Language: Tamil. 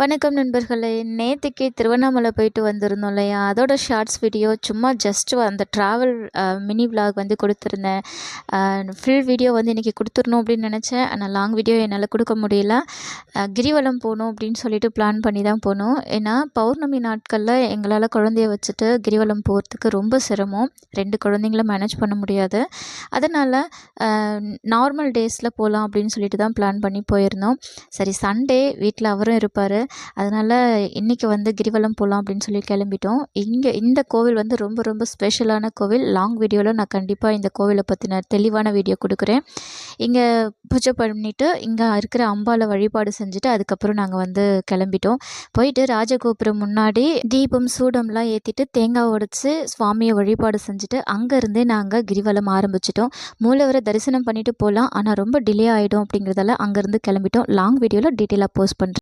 வணக்கம் நண்பர்களே. நேற்றுக்கே திருவண்ணாமலை போயிட்டு வந்திருந்தோம் இல்லையா? அதோட ஷார்ட்ஸ் வீடியோ சும்மா ஜஸ்ட்டு அந்த ட்ராவல் மினி விலாக் வந்து கொடுத்துருந்தேன். ஃபுல் வீடியோ வந்து இன்றைக்கி கொடுத்துடணும் அப்படின்னு நினச்சேன். ஆனால் லாங் வீடியோ என்னால் கொடுக்க முடியல. கிரிவலம் போகணும் அப்படின்னு சொல்லிட்டு பிளான் பண்ணி தான் போகணும் ஏன்னா பௌர்ணமி நாட்களில் எங்களால் குழந்தைய வச்சுட்டு கிரிவலம் போகிறதுக்கு ரொம்ப சிரமம். ரெண்டு குழந்தைங்களும் மேனேஜ் பண்ண முடியாது. அதனால் நார்மல் டேஸில் போகலாம் அப்படின்னு சொல்லிட்டு தான் பிளான் பண்ணி போயிருந்தோம். சரி சண்டே வீட்டில் அவரும் இருப்பார். அதனால் இன்றைக்கி வந்து கிரிவலம் போகலாம் அப்படின்னு சொல்லி கிளம்பிட்டோம். இங்கே இந்த கோவில் வந்து ரொம்ப ரொம்ப ஸ்பெஷலான கோவில். லாங் வீடியோவில் நான் கண்டிப்பாக இந்த கோவிலை பற்றின தெளிவான வீடியோ கொடுக்குறேன். இங்கே பூஜை பண்ணிவிட்டு இங்கே இருக்கிற அம்பாவில் வழிபாடு செஞ்சுட்டு அதுக்கப்புறம் நாங்கள் வந்து கிளம்பிட்டோம். போயிட்டு ராஜகோபுரம் முன்னாடி தீபம் சூடம்லாம் ஏற்றிட்டு தேங்காய் உடச்சி சுவாமியை வழிபாடு செஞ்சுட்டு அங்கேருந்தே நாங்கள் கிரிவலம் ஆரம்பிச்சிட்டோம். மூலவரை தரிசனம் பண்ணிவிட்டு போகலாம் ஆனால் ரொம்ப டிலே ஆகிடும் அப்படிங்கிறதால அங்கேருந்து கிளம்பிட்டோம். லாங் வீடியோவில் டீட்டெயிலாக போஸ்ட் பண்ணுறேன்